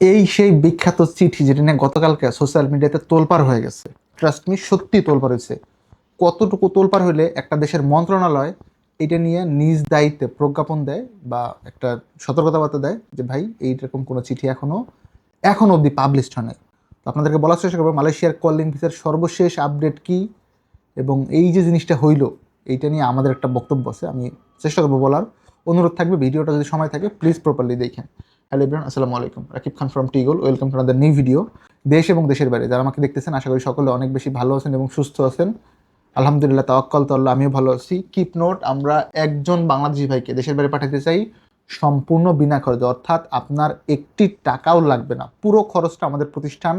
এই সেই বিখ্যাত চিঠি যেটা নিয়ে গতকালকে সোশ্যাল মিডিয়াতে তোলপার হয়ে গেছে। ট্রাস্ট মি সত্যি তোলপার হয়েছে। কতটুকু তোলপার হইলে একটা দেশের মন্ত্রণালয় এটা নিয়ে নিজ দায়িত্বে প্রজ্ঞাপন দেয় বা একটা সতর্কতাবার্তা দেয় যে, ভাই, এইরকম কোনো চিঠি এখনও এখন অবধি পাবলিশড হয় তো আপনাদেরকে বলার চেষ্টা করব, মালয়েশিয়ার কলিং ভিসার সর্বশেষ আপডেট কি এবং এই যে জিনিসটা হইল, এইটা নিয়ে আমাদের একটা বক্তব্য আছে, আমি চেষ্টা করব বলার। অনুরোধ থাকবে, ভিডিওটা যদি সময় থাকে প্লিজ প্রপারলি দেখেন। হ্যালো আসসালামু আলাইকুম। Rakib Khan from টিগল welcome to another new video দেশ এবং দেশের বাইরে, যারা আমাকে দেখতেছেন, আশা করি সকলে অনেক বেশি ভালো আছেন এবং সুস্থ আছেন। আলহামদুলিল্লাহ, তাওয়াক্কাল আল্লাহ, আমিও ভালো আছি। কিপ নোট আমরা একজন বাংলাদেশি ভাইকে দেশের বাইরে পাঠাতে চাই সম্পূর্ণ বিনা খরচে। অর্থাৎ আপনার একটি টাকাও লাগবে না। পুরো খরচটা আমাদের প্রতিষ্ঠান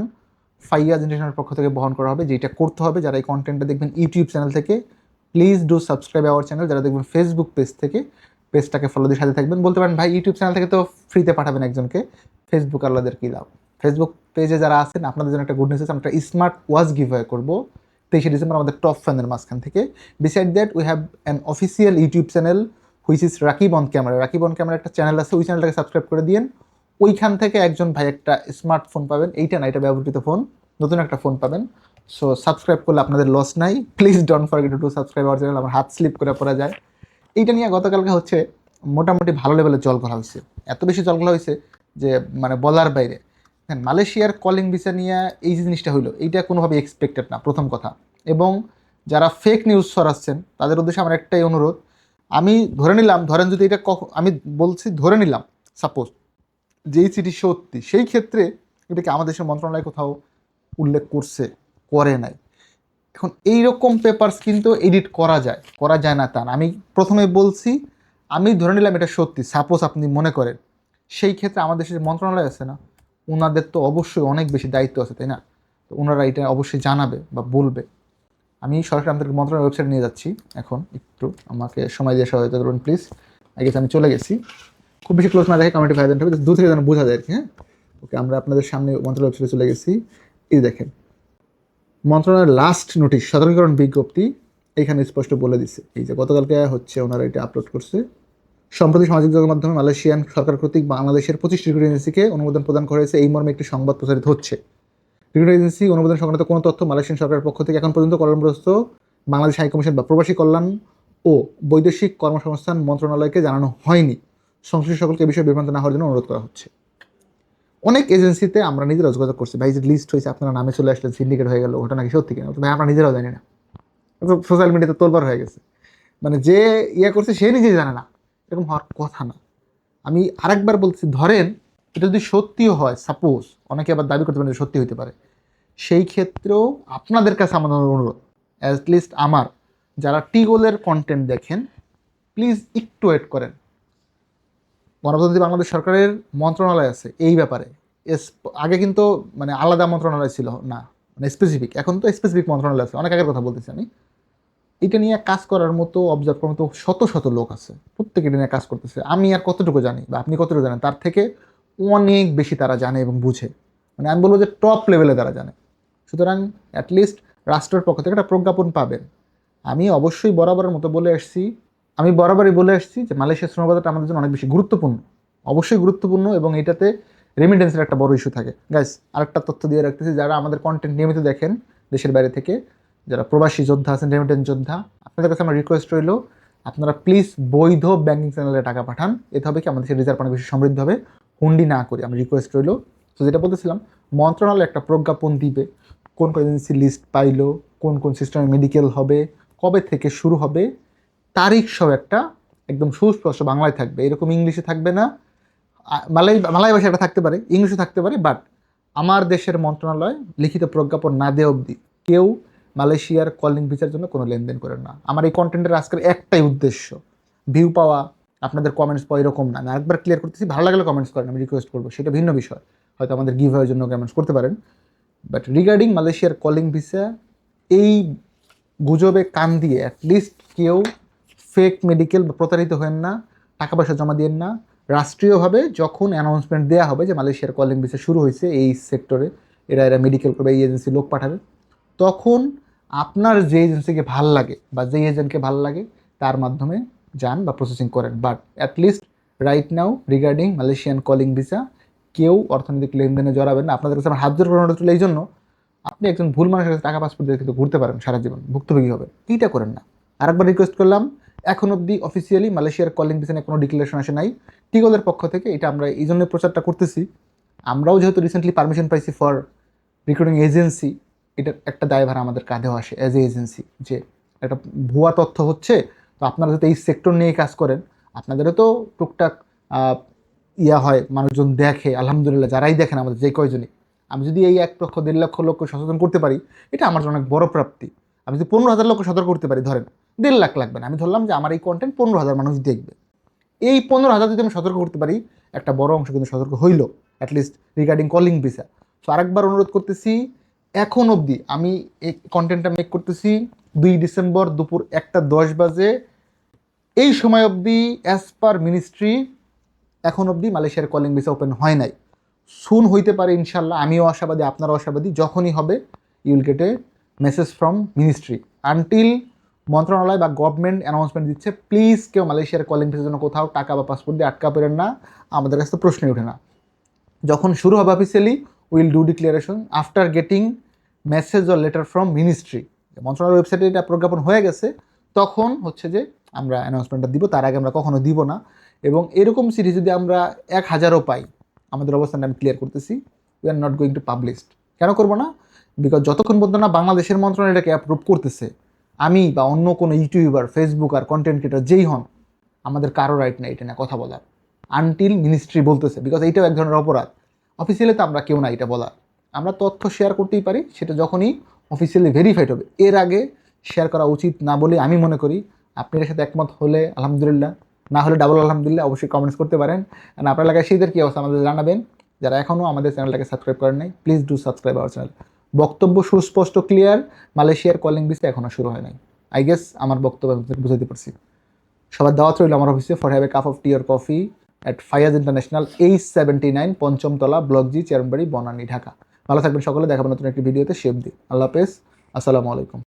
ফাইয়াজ ইন্টারন্যাশনাল পক্ষ থেকে বহন করা হবে, যেটা করতে হবে। যারা এই কন্টেন্টটা দেখবেন ইউটিউব চ্যানেল থেকে please do subscribe our channel যারা দেখবেন ফেসবুক পেজ থেকে পেজটাকে ফলো দিয়ে সাথে থাকবেন। বলতে পারেন, ভাই ইউটিউব চ্যানেল থেকে তো ফ্রিতে পাঠাবেন একজনকে। ফেসবুক আল্লাদের কী লাভ? ফেসবুক পেজে যারা আছেন, আপনাদের জন্য একটা গুড নিউজ আছে, আমরা একটা স্মার্ট ওয়াচ গিভ করব। তেইশে ডিসেম্বর আমাদের টপ ফ্যানের মাঝখান থেকে। Beside that we have an official YouTube channel which is Rakib on camera Rakib on camera একটা চ্যানেল আছে, ওই চ্যানেলটাকে সাবস্ক্রাইব করে দিন ওইখান থেকে একজন ভাই একটা স্মার্টফোন পাবেন। এইটা না, এটা ব্যবহৃত ফোন নতুন একটা ফোন পাবেন। সো সাবস্ক্রাইব করলে আপনাদের লস নাই। Please don't forget to subscribe our channel আমার হাত স্লিপ করে পড়া যায়। এইটা নিয়ে গতকালকে হচ্ছে মোটামুটি ভালো লেভেলে জল করা হয়েছে। এত বেশি জল করা হয়েছে যে মানে বলার বাইরে। হ্যাঁ মালয়েশিয়ার কলিং ভিসা নিয়ে এই যে জিনিসটা হইল, এইটা কোনোভাবে এক্সপেক্টেড না, প্রথম কথা। এবং যারা ফেক নিউজ ছড়াচ্ছেন, তাদের উদ্দেশ্যে আমার একটাই অনুরোধ, আমি ধরে নিলাম, ধরেন যদি এটা কখ, আমি বলছি ধরে নিলাম সাপোজ যেই চিঠি সত্যি, সেই ক্ষেত্রে এটাকে আমাদের দেশের মন্ত্রণালয় কোথাও উল্লেখ করছে, করে নাই। এখন এইরকম পেপারস কিন্তু এডিট করা যায় করা যায় না তা আমি প্রথমে বলছি, আমি ধরে নিলাম এটা সত্যি সাপোজ আপনি মনে করেন, সেই ক্ষেত্রে আমাদের দেশের মন্ত্রণালয় আছে না ওনাদের তো অবশ্যই অনেক বেশি দায়িত্ব আছে, তাই না? তো ওনারা এটা অবশ্যই জানাবে বা বলবে। আমি সরাসরি আমাদের মন্ত্রণালয় ওয়েবসাইট নিয়ে যাচ্ছি, এখন একটু আমাকে সময় দিয়ে সহায়তা করুন প্লিজ আগে আমি চলে গেছি। খুব বেশি ক্লোজ না দেখে কমেন্টি ফাইভ হবে দু থেকে যেন বোঝা যায় আর কি হ্যাঁ? ওকে আমরা আপনাদের সামনে মন্ত্রণালয় ওয়েবসাইটে চলে গেছি। এই দেখেন মন্ত্রণালয়ের লাস্ট নোটিশ সতর্কীকরণ বিজ্ঞপ্তি এখানে স্পষ্ট বলে দিছে। এই যে গতকালকে হচ্ছে ওনারা এটা আপলোড করছে। সম্প্রতি সামাজিক যোগাযোগ মাধ্যমে মালয়েশিয়ান সরকার কর্তৃক বাংলাদেশের পঁচিশ রিক্রুট এজেন্সিকে অনুমোদন প্রদান করা হয়েছে। এই মর্মে একটি সংবাদ প্রচারিত হচ্ছে। রিক্রুট এজেন্সি অনুমোদন সংক্রান্ত কোনো তথ্য মালয়েশিয়ান সরকারের পক্ষ থেকে এখন পর্যন্ত কলমগ্রস্ত বাংলাদেশ হাইকমিশন বা প্রবাসী কল্যাণ ও বৈদেশিক কর্মসংস্থান মন্ত্রণালয়কে জানানো হয়নি। সংশ্লিষ্ট সকলকে বিষয়ে বিভ্রান্ত না হওয়ার জন্য অনুরোধ করা হচ্ছে। অনেক এজেন্সিতে আমরা নিজেরা যোগাযোগ করছি। ভাই, যে লিস্ট হয়েছে, আপনার নামে চলে আসলে সিন্ডিকেট হয়ে গেল ওটা নাকি সত্যি কিনা? ভাই, আমরা নিজেরাও জানি না। সোশ্যাল মিডিয়াতে তোলবার হয়ে গেছে। মানে যে ইয়ে করছে, সে নিজেই জানে না। এরকম হওয়ার কথা না। আমি আরেকবার বলছি, ধরেন, এটা যদি সত্যিও হয় সাপোজ অনেকে আবার দাবি করতে পারেন সত্যি হতে পারে। সেই ক্ষেত্রেও আপনাদের কাছে আমাদের অনুরোধ অ্যাটলিস্ট আমার, যারা টিগোলের কন্টেন্ট দেখেন প্লিজ একটু ওয়েট করেন। গণপ্রজাতন্ত্রী বাংলাদেশ সরকারের মন্ত্রণালয় আছে এই ব্যাপারে। আগে কিন্তু মানে আলাদা মন্ত্রণালয় ছিল না মানে স্পেসিফিক এখন তো স্পেসিফিক মন্ত্রণালয় আছে, অনেক আগের কথা বলতেছি আমি। এটা নিয়ে কাজ করার মতো অবজার্ভ করার মতো শত শত লোক আছে প্রত্যেকে এটা নিয়ে কাজ করতেছে। আমি আর কতটুকু জানি, বা আপনি কতটুকু জানেন, তার থেকে অনেক বেশি তারা জানে এবং বুঝে। মানে আমি বলব যে টপ লেভেলে তারা জানে। সুতরাং অ্যাটলিস্ট রাষ্ট্রের পক্ষ থেকে একটা প্রজ্ঞাপন পাবেন। আমি অবশ্যই বরাবরের মতো বলে আসছি আমি বরাবরই বলে আসছি যে মালয়েশিয়ার শ্রম বাজারটা আমাদের জন্য অনেক বেশি গুরুত্বপূর্ণ। অবশ্যই গুরুত্বপূর্ণ এবং এটাতে রেমিটেন্সের একটা বড় ইস্যু থাকে। গাইস আরেকটা তথ্য দিয়ে রাখতেছি, যারা আমাদের কন্টেন্ট নিয়মিত দেখেন দেশের বাইরে থেকে, যারা প্রবাসী যোদ্ধা আছেন রেমিটেন্স যোদ্ধা, আপনাদের কাছে আমার রিকোয়েস্ট রইল, আপনারা প্লিজ বৈধ ব্যাঙ্কিং চ্যানেলে টাকা পাঠান। এতে হবে কি? আমাদের রিজার্ভ অনেক বেশি সমৃদ্ধ হবে। হুন্ডি না করি আমি রিকোয়েস্ট রইল। তো যেটা বলতেছিলাম, মন্ত্রণালয় একটা প্রজ্ঞাপন দিবে, কোন কোন এজেন্সি লিস্ট পাইলো, কোন কোন সিস্টেমে মেডিকেল হবে, কবে থেকে শুরু হবে তারিখ সব একটা একদম সুস্পষ্ট বাংলায় থাকবে। এরকম ইংলিশে থাকবে না। মালাই মালাই ভাষা এটা থাকতে পারে ইংলিশে থাকতে পারে বাট আমার দেশের মন্ত্রণালয় লিখিত প্রজ্ঞাপন না দেওয়া অবধি কেউ মালয়েশিয়ার কলিং ভিসার জন্য কোনো লেনদেন করেন না। আমার এই কন্টেন্টের আজকের একটাই উদ্দেশ্য ভিউ পাওয়া। আপনাদের কমেন্টস পাওয়া এরকম না। আমি আরেকবার ক্লিয়ার করতেছি, ভালো লাগলে কমেন্টস করেন, আমি রিকোয়েস্ট করব। সেটা ভিন্ন বিষয়। হয়তো আমাদের গিভ হওয়ার জন্য কমেন্টস করতে পারেন। বাট রিগার্ডিং মালয়েশিয়ার কলিং ভিসা এই গুজবে কান দিয়ে অ্যাটলিস্ট কেউ ফেক মেডিকেল প্রতারিত হবেন না, টাকা পয়সা জমা দিয়েন না। রাষ্ট্রীয়ভাবে যখন অ্যানাউন্সমেন্ট দেওয়া হবে যে মালয়েশিয়ার কলিং ভিসা শুরু হয়েছে এই সেক্টরে এরা এরা মেডিকেল করবে, এই এজেন্সি লোক পাঠাবে, তখন আপনার যে এজেন্সিকে ভালো লাগে বা যে এজেন্টকে ভালো লাগে, তার মাধ্যমে যান বা প্রসেসিং করেন। But at least right now regarding Malaysian calling visa কেউ অর্থনৈতিক লেনদেনে জড়াবেন না। আপনাদের কাছে আমার হাত অনুরোধ রইল এই জন্য, আপনি একজন ভুল মানুষের কাছে টাকা পাসপোর্ট দিয়ে কিন্তু ঘুরতে পারেন সারা জীবন, ভুক্তভোগী হবে এইটা করেন না? আরেকবার রিকোয়েস্ট করলাম এখন অবধি অফিসিয়ালি মালয়েশিয়ার কলিং পিছনে কোনো ডিক্লারেশন আসে নাই। টিগলের পক্ষ থেকে এটা আমরা এই জন্য প্রচারটা করতেছি। আমরাও যেহেতু রিসেন্টলি পারমিশন পাইছি ফর রিক্রুটিং এজেন্সি এটার একটা দায়ভার আমাদের কাঁধেও আসে অ্যাজ এ এজেন্সি যে একটা ভুয়া তথ্য হচ্ছে, তো আপনারা যাতে এই সেক্টর নিয়ে কাজ করেন, আপনাদেরও তো টুকটাক ইয়া হয়, মানুষজন দেখে, আলহামদুলিল্লাহ যারাই দেখেন আমাদের যে কয়জনই। আমি যদি এই এক লক্ষ, দেড় লক্ষ লোককে সচেতন করতে পারি, এটা আমার অনেক বড় প্রাপ্তি। আমি যদি পনেরো হাজার লোক সতর্ক করতে পারি, ধরেন দেড় লাখ লাগবে না। আমি ধরলাম যে আমার এই কন্টেন্ট পনেরো হাজার মানুষ দেখবে। এই পনেরো হাজার যদি আমি সতর্ক করতে পারি, একটা বড় অংশ কিন্তু সতর্ক হইল অ্যাটলিস্ট রিগার্ডিং কলিং ভিসা তো আরেকবার অনুরোধ করতেছি, এখন অবধি আমি এই কন্টেন্টটা মেক করতেছি, দুই ডিসেম্বর দুপুর একটা দশ বাজে। এই সময় অবধি অ্যাজ পার মিনিস্ট্রি এখন অবধি মালয়েশিয়ার কলিং ভিসা ওপেন হয় নাই। সুন হইতে পারে ইনশাল্লাহ আমিও আশাবাদী, আপনারাও আশাবাদী, যখনই হবে you'll get a message from ministry until মন্ত্রণালয় বা গভর্নমেন্ট অ্যানাউন্সমেন্ট দিচ্ছে প্লিজ কেউ মালয়েশিয়ার কলিং ভিসার জন্য কোথাও টাকা বা পাসপোর্ট দিয়ে আটকা পেরেন না, আমাদের কাছে তো প্রশ্নই ওঠে না। যখন শুরু হবে officially will do declaration after getting message or letter from ministry মন্ত্রণালয়ের ওয়েবসাইটে এটা প্রজ্ঞাপন হয়ে গেছে, তখন হচ্ছে যে আমরা অ্যানাউন্সমেন্টটা দিব, তার আগে আমরা কখনো দিব না। এবং এরকম সিরিজ যদি আমরা এক হাজারও পাই, আমাদের অবস্থানটা আমি ক্লিয়ার করতেছি we are not going to published কেন করব না? বিকজ যতক্ষণ পর্যন্ত না বাংলাদেশের মন্ত্রণালয় এটাকে অ্যাপ্রুভ করতেছে আমি বা অন্য কোনো ইউটিউবার ফেসবুক আর কন্টেন্ট ক্রিয়েটার যেই হন, আমাদের কারও রাইট নেই এটা না কথা বলার। আনটিল মিনিস্ট্রি বলতেছে বিকজ এইটাও এক ধরনের অপরাধ। অফিসিয়ালি তো আমরা কেউ না এটা বলার। আমরা তথ্য শেয়ার করতেই পারি, সেটা যখনই অফিসিয়ালি ভেরিফাইড হবে। এর আগে শেয়ার করা উচিত না বলে আমি মনে করি, আপনি এর সাথে একমত হলে আলহামদুলিল্লাহ, না হলে ডাবল আলহামদুলিল্লাহ, অবশ্যই কমেন্টস করতে পারেন। আর আপনার এলাকায় শীতের কী অবস্থা আমাদের জানাবেন। যারা এখনও আমাদের চ্যানেলটাকে সাবস্ক্রাইব করেন নাই please do subscribe our channel বক্তব্য সুস্পষ্ট ক্লিয়ার মালয়েশিয়ার কলিং ভিসা এখনও শুরু হয় নাই। আই গেস আমার বক্তব্য আপনাদের বুঝাতে পারছি। সবার দাওয়াত রইল আমার অফিসে for have a cup of tea or coffee at Fayaz international H seventy nine পঞ্চমতলা block G চেয়ারবাড়ি Banani Dhaka ভালো থাকবেন সকলে দেখাবেন নতুন একটি ভিডিওতে শেপ দিই আল্লাহ হাফেজ। আসসালামু আলাইকুম।